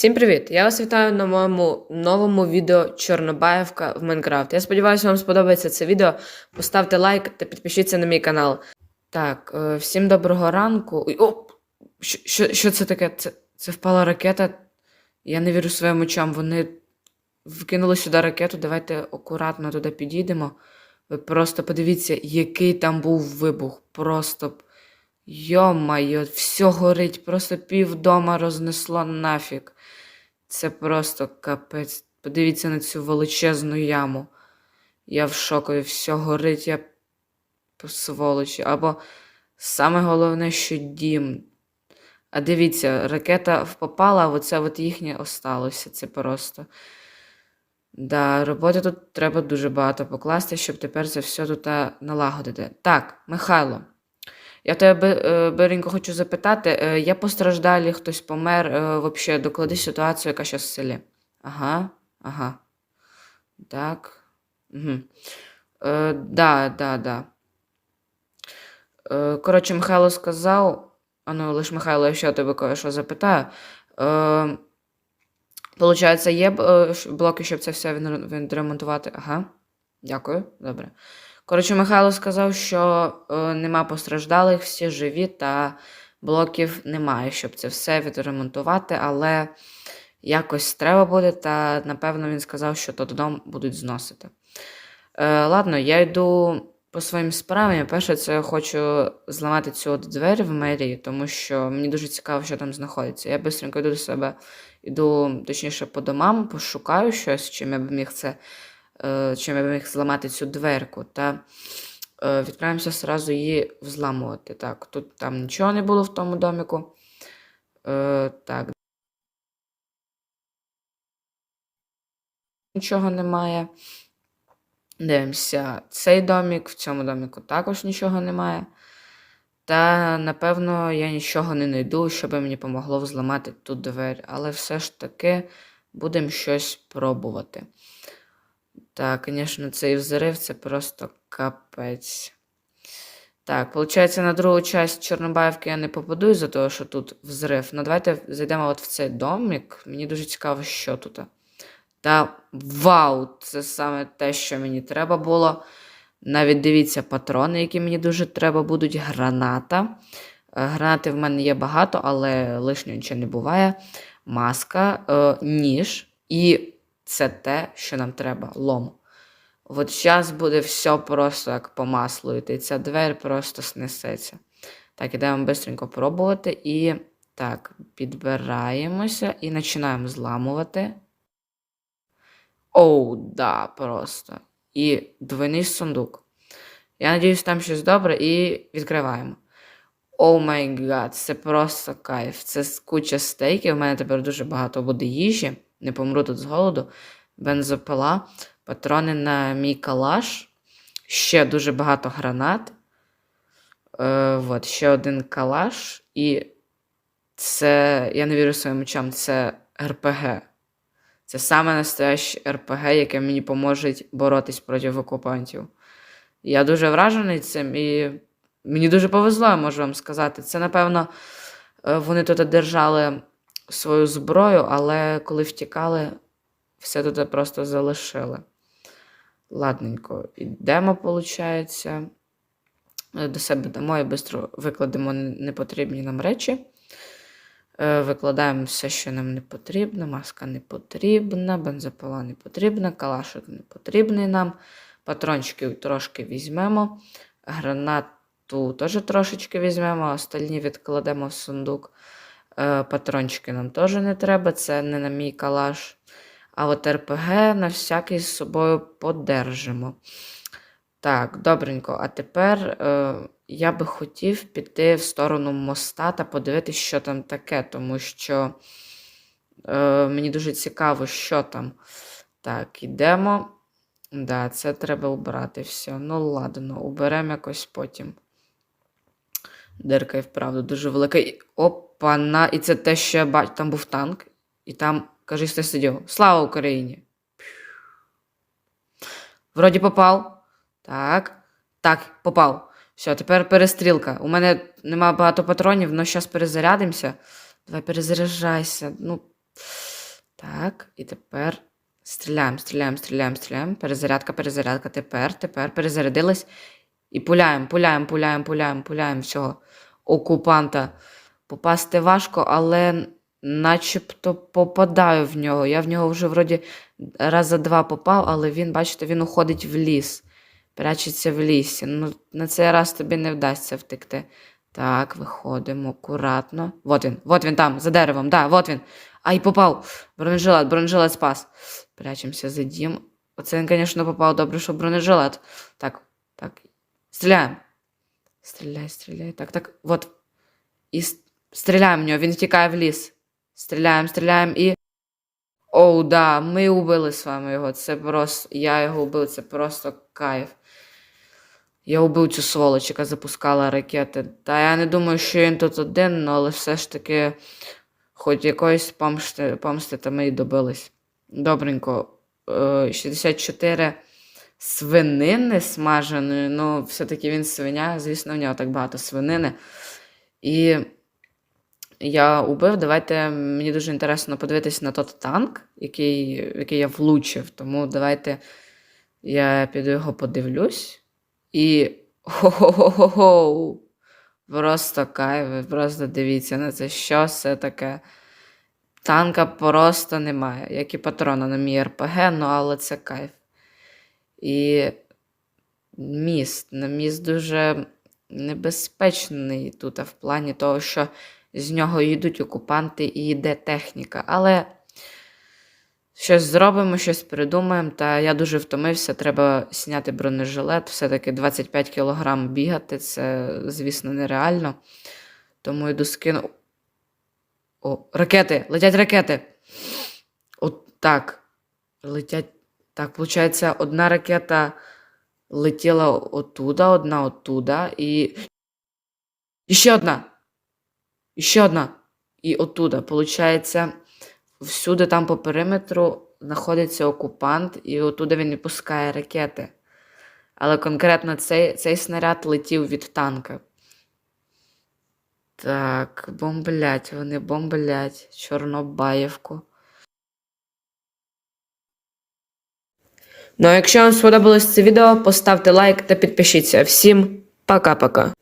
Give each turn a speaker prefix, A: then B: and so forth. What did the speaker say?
A: Всім привіт! Я вас вітаю на моєму новому відео Чорнобаївка в Майнкрафт. Я сподіваюся, вам сподобається це відео. Поставте лайк та підпишіться на мій канал. Так, е, всім доброго ранку. Оп! Що, що, що це таке? Це, це впала ракета. Я не вірю своїм очам. Вони вкинули сюди ракету. Давайте акуратно туди підійдемо. Ви просто подивіться, який там був вибух. Просто. Йо-майо, все горить, просто півдома рознесло нафіг. Це просто капець. Подивіться на цю величезну яму. Я в шокові, все горить, я сволочі. Або саме головне, що дім. А дивіться, ракета попала, а оце от їхнє осталося. Це просто. Да, роботи тут треба дуже багато покласти, щоб тепер це все тут налагодити. Так, Михайло. Я тебе е, Беренько хочу запитати, е, є постраждалі, хтось помер, е, вообще доклади ситуацію, яка зараз в селі. Ага, ага. Так. Угу. Е, да, да, да. Е, коротше, Михайло сказав, а ну лише Михайло, я ще тебе кое-що запитаю. Е, Получається, є е, блоки, щоб це все відремонтувати? Ага. Дякую, добре. Коротше, Михайло сказав, що е, нема постраждалих, всі живі, та блоків немає, щоб це все відремонтувати, але якось треба буде, та напевно він сказав, що то додому будуть зносити. Е, ладно, я йду по своїм справам. Я перше, це я хочу зламати цю от двері в мерії, тому що мені дуже цікаво, що там знаходиться. Я швидко йду до себе, йду, точніше, по домам, пошукаю щось, чим я б міг це чим я міг зламати цю дверку, та е, відправимося одразу її взламувати. Так, тут там нічого не було в тому доміку. Е, так. Нічого немає. Дивимося, цей домік, в цьому доміку також нічого немає. Та, напевно, я нічого не знайду, що би мені помогло взламати ту двері. Але все ж таки будемо щось пробувати. Так, звісно, цей взрив це просто капець. Так, виходить, на другу часть Чорнобаївки я не попаду із-за того, що тут взрив. Ну, давайте зайдемо от в цей домик. Мені дуже цікаво, що тут. Та вау! Це саме те, що мені треба було. Навіть дивіться, патрони, які мені дуже треба будуть. Граната. Е, Гранати в мене є багато, але лишнього нічого не буває. Маска, е, ніж. І це те, що нам треба лом. От зараз буде все просто як по маслу йти. Ця двері просто снесеться. Так, ідемо швидко пробувати. І так, підбираємося і починаємо зламувати. Оу, да, просто. І двойний сундук. Я надіюсь, там щось добре, і відкриваємо. О май гад, це просто кайф. Це куча стейків. У мене тепер дуже багато буде їжі. Не помру тут з голоду. Бензопила, патрони на мій калаш. Ще дуже багато гранат. Е, от, ще один калаш. І це, я не вірю своїм очам, це РПГ. Це саме настояще РПГ, яке мені поможе боротись проти окупантів. Я дуже вражений цим і мені дуже повезло, я можу вам сказати. Це, напевно, е, вони тут держали свою зброю, але коли втікали, все тут просто залишили. Ладненько, йдемо, виходить. До себе дамо і швидко викладемо непотрібні нам речі. Е, Викладаємо все, що нам не потрібно. Маска не потрібна, бензопила не потрібна, калашик не потрібний нам. Патрончики трошки візьмемо. Гранату теж трошечки візьмемо, остальні відкладемо в сундук. Е, Патрончики нам теж не треба, це не на мій калаш. А от РПГ на всякий з собою подержимо. Так, добренько. А тепер е, я би хотів піти в сторону моста та подивитися, що там таке, тому що е, мені дуже цікаво, що там. Так, ідемо. Да, це треба убрати все. Ну, ладно, уберемо якось потім. Дирка і вправду дуже велика. І- Опа-на. І це те, що я бачу. Там був танк, і там, кажись, ти сидів. Слава Україні! Вроді попав. Так. Так, попав. Все, тепер перестрілка. У мене нема багато патронів, але зараз перезарядимося. Давай перезаряджайся. Ну. Так, і тепер стріляємо, стріляємо, стріляємо, стріляємо. Перезарядка, перезарядка. Тепер, тепер перезарядилась. І пуляємо, пуляємо, пуляємо, пуляємо, пуляємо всього окупанта. Попасти важко, але начебто попадаю в нього. Я в нього вже вроді раз за два попав, але він, бачите, він уходить в ліс. Прячеться в лісі. Ну, на цей раз тобі не вдасться втекти. Так, виходимо акуратно. Вот він, вот він там, за деревом, да, вот він. Ай, попав. Бронежилет, бронежилет спас. Прячемося за дім. Оце він, звісно, попав добре, що бронежилет. Так, так. Стріляємо. Стріляй, стріляй. Так, так, вот. І стріляємо в нього, він втікає в ліс. Стріляємо, стріляємо і. Оу, да, ми убили з вами його. Це просто. Я його убив, це просто кайф. Я убив цю сволоч, яка запускала ракети. Та я не думаю, що він тут один, ну, але все ж таки, хоч якоїсь помсти, помсти та ми й добились. Добренько. Е, 64 свинини смаженої. Ну, все-таки він свиня, звісно, в нього так багато свинини. І я убив. Давайте мені дуже інтересно подивитись на той танк, який, який я влучив. Тому давайте я піду його подивлюсь. І хо-хо-хо-хо! Просто кайф, просто дивіться на це, що це таке. Танка просто немає, як і патрона на мій РПГ, ну але це кайф. І міст. На міст дуже небезпечний тут в плані того, що з нього йдуть окупанти і йде техніка. Але щось зробимо, щось придумаємо. Та я дуже втомився, треба зняти бронежилет. Все-таки 25 кг бігати, це, звісно, нереально. Тому йду скину. О, ракети! Летять ракети! От так. Летять. Так, виходить, одна ракета летіла отуда, одна оттуда, і. І ще одна. І ще одна. І оттуда. Получається, всюди там по периметру знаходиться окупант, і оттуда він і пускає ракети. Але конкретно цей, цей снаряд летів від танка. Так, бомблять, вони бомблять Чорнобаївку. Ну а якщо вам сподобалось це відео, поставте лайк та підпишіться. Всім пока-пока.